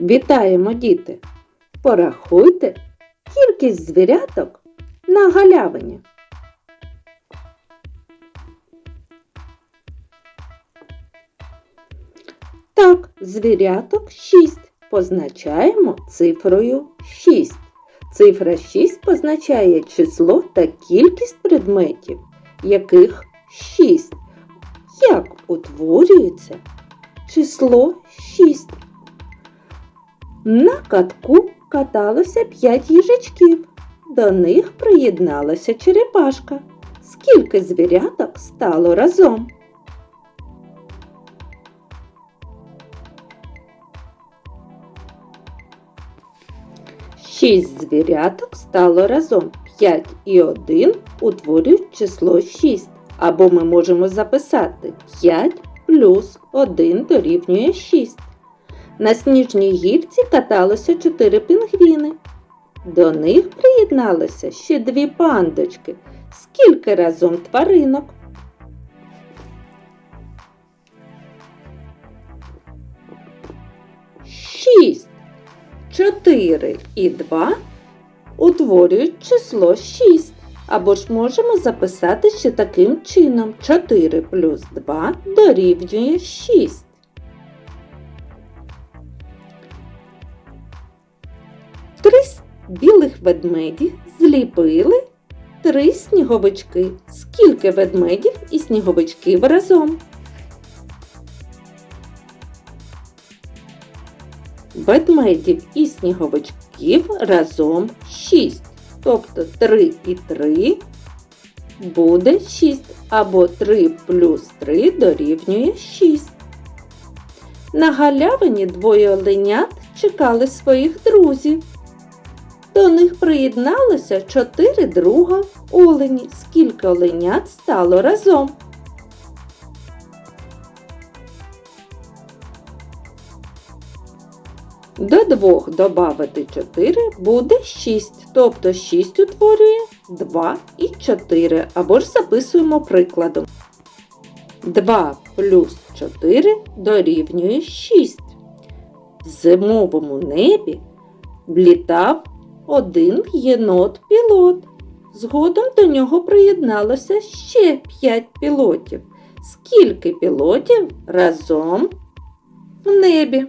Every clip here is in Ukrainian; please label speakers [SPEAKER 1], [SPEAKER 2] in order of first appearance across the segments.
[SPEAKER 1] Вітаємо, діти! Порахуйте кількість звіряток на галявині. Так, звіряток 6 позначаємо цифрою 6. Цифра 6 позначає число та кількість предметів, яких 6. Як утворюється число 6? На катку каталося 5 їжачків. До них приєдналася черепашка. Скільки звіряток стало разом? Шість звіряток стало разом. 5 і 1 утворюють число 6. Або ми можемо записати 5 плюс 1 дорівнює 6. На сніжній гірці каталося 4 пінгвіни. До них приєдналося ще дві пандочки. Скільки разом тваринок? Шість. 4 і 2 утворюють число 6. Або ж можемо записати ще таким чином 4 плюс 2 дорівнює 6. Білих ведмеді зліпили три сніговички. Скільки ведмедів і сніговичків разом? Ведмедів і сніговичків разом 6. Тобто 3 і 3 буде 6, або 3 плюс 3 дорівнює 6. На галявині двоє оленят чекали своїх друзів. До них приєдналося чотири друга олені. Скільки оленят стало разом? До двох додати 4 буде 6, тобто 6 утворює 2 і 4, або ж записуємо прикладом. 2 плюс 4 дорівнює 6. В зимовому небі влітав один єнот-пілот. Згодом до нього приєдналося ще 5 пілотів. Скільки пілотів разом в небі?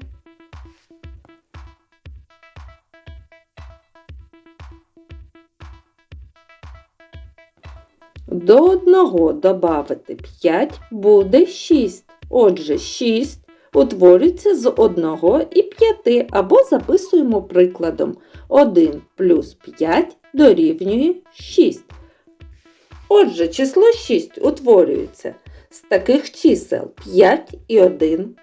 [SPEAKER 1] До одного додати 5 буде 6. Отже, 6 утворюється з 1 і 5, або записуємо прикладом 1 плюс 5 дорівнює 6. Отже, число 6 утворюється з таких чисел 5 і 1.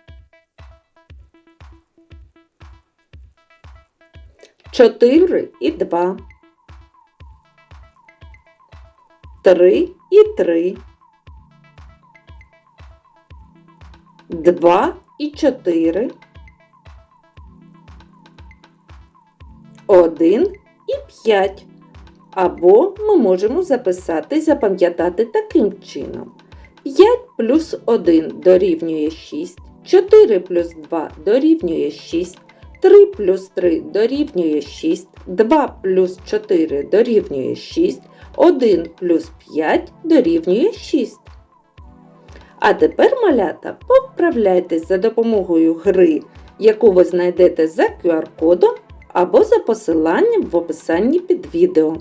[SPEAKER 1] 4 і 2. 3 і 3. 2 і 4. 1 і 5. Або ми можемо записати, запам'ятати таким чином. 5 плюс 1 дорівнює 6, 4 плюс 2 дорівнює 6, 3 плюс 3 дорівнює 6, 2 плюс 4 дорівнює 6, 1 плюс 5 дорівнює 6. А тепер, малята, поправляйтесь за допомогою гри, яку ви знайдете за QR-кодом або за посиланням в описанні під відео.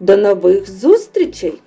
[SPEAKER 1] До нових зустрічей!